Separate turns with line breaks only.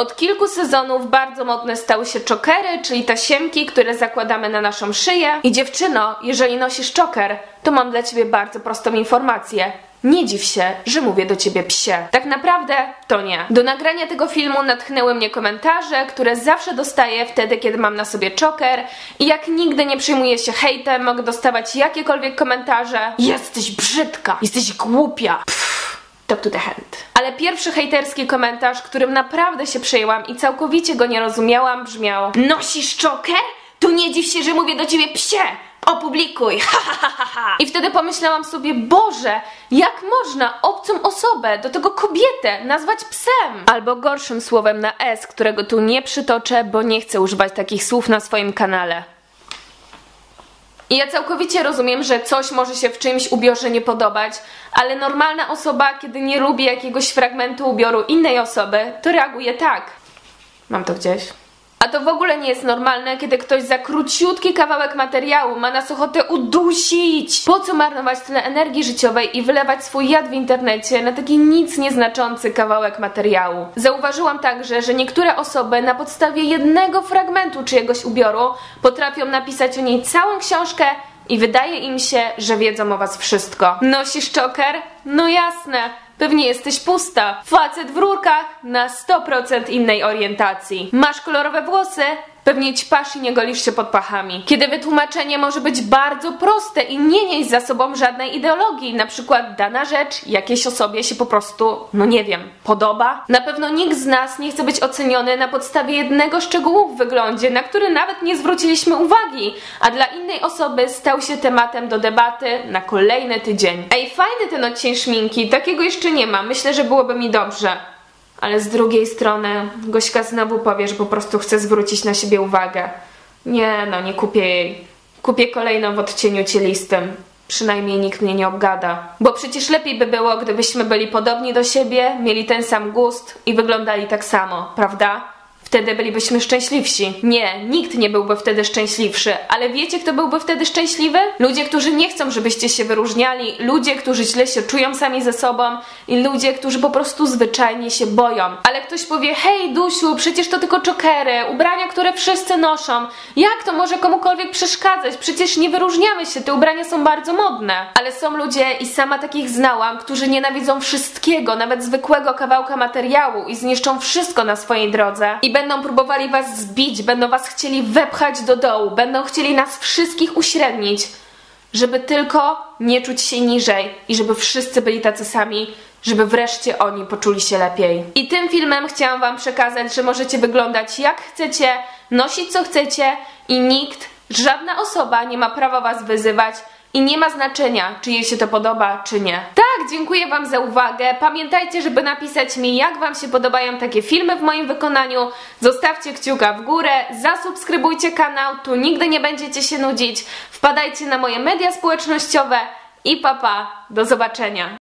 Od kilku sezonów bardzo modne stały się czokery, czyli tasiemki, które zakładamy na naszą szyję. I dziewczyno, jeżeli nosisz czoker, to mam dla ciebie bardzo prostą informację. Nie dziw się, że mówię do ciebie psie. Tak naprawdę to nie. Do nagrania tego filmu natchnęły mnie komentarze, które zawsze dostaję wtedy, kiedy mam na sobie czoker i jak nigdy nie przyjmuję się hejtem, mogę dostawać jakiekolwiek komentarze. Jesteś brzydka, jesteś głupia. Pff, talk to the hand. Ale pierwszy hejterski komentarz, którym naprawdę się przejęłam i całkowicie go nie rozumiałam, brzmiał Nosisz czoker? To nie dziw się, że mówię do ciebie psie! Opublikuj! Ha, ha, ha, ha. I wtedy pomyślałam sobie, Boże, jak można obcą osobę, do tego kobietę, nazwać psem? Albo gorszym słowem na S, którego tu nie przytoczę, bo nie chcę używać takich słów na swoim kanale. I ja całkowicie rozumiem, że coś może się w czymś ubiorze nie podobać, ale normalna osoba, kiedy nie lubi jakiegoś fragmentu ubioru innej osoby, to reaguje tak. Mam to gdzieś. A to w ogóle nie jest normalne, kiedy ktoś za króciutki kawałek materiału ma nas ochotę udusić. Po co marnować tyle energii życiowej i wylewać swój jad w internecie na taki nic nieznaczący kawałek materiału? Zauważyłam także, że niektóre osoby na podstawie jednego fragmentu czyjegoś ubioru potrafią napisać o niej całą książkę i wydaje im się, że wiedzą o was wszystko. Nosisz czoker? No jasne. Pewnie jesteś pusta. Facet w rurkach na 100% innej orientacji. Masz kolorowe włosy? Pewnie ćpasz i nie golisz się pod pachami. Kiedy wytłumaczenie może być bardzo proste i nie nieść za sobą żadnej ideologii, na przykład dana rzecz jakiejś osobie się po prostu, no nie wiem, podoba. Na pewno nikt z nas nie chce być oceniony na podstawie jednego szczegółu w wyglądzie, na który nawet nie zwróciliśmy uwagi, a dla innej osoby stał się tematem do debaty na kolejny tydzień. Ej, fajny ten odcień szminki, takiego jeszcze nie ma, myślę, że byłoby mi dobrze. Ale z drugiej strony Gośka znowu powie, że po prostu chce zwrócić na siebie uwagę. Nie, no nie kupię jej. Kupię kolejną w odcieniu cielistym. Przynajmniej nikt mnie nie obgada. Bo przecież lepiej by było, gdybyśmy byli podobni do siebie, mieli ten sam gust i wyglądali tak samo, prawda? Wtedy bylibyśmy szczęśliwsi. Nie, nikt nie byłby wtedy szczęśliwszy. Ale wiecie, kto byłby wtedy szczęśliwy? Ludzie, którzy nie chcą, żebyście się wyróżniali, ludzie, którzy źle się czują sami ze sobą i ludzie, którzy po prostu zwyczajnie się boją. Ale ktoś powie, hej Dusiu, przecież to tylko czokery, ubrania, które wszyscy noszą. Jak to może komukolwiek przeszkadzać? Przecież nie wyróżniamy się, te ubrania są bardzo modne. Ale są ludzie, i sama takich znałam, którzy nienawidzą wszystkiego, nawet zwykłego kawałka materiału i zniszczą wszystko na swojej drodze. I będą próbowali was zbić, będą was chcieli wepchać do dołu, będą chcieli nas wszystkich uśrednić, żeby tylko nie czuć się niżej i żeby wszyscy byli tacy sami, żeby wreszcie oni poczuli się lepiej. I tym filmem chciałam wam przekazać, że możecie wyglądać jak chcecie, nosić co chcecie i nikt, żadna osoba nie ma prawa was wyzywać, i nie ma znaczenia, czy jej się to podoba, czy nie. Tak, dziękuję Wam za uwagę. Pamiętajcie, żeby napisać mi, jak Wam się podobają takie filmy w moim wykonaniu. Zostawcie kciuka w górę, zasubskrybujcie kanał, tu nigdy nie będziecie się nudzić. Wpadajcie na moje media społecznościowe i papa, do zobaczenia.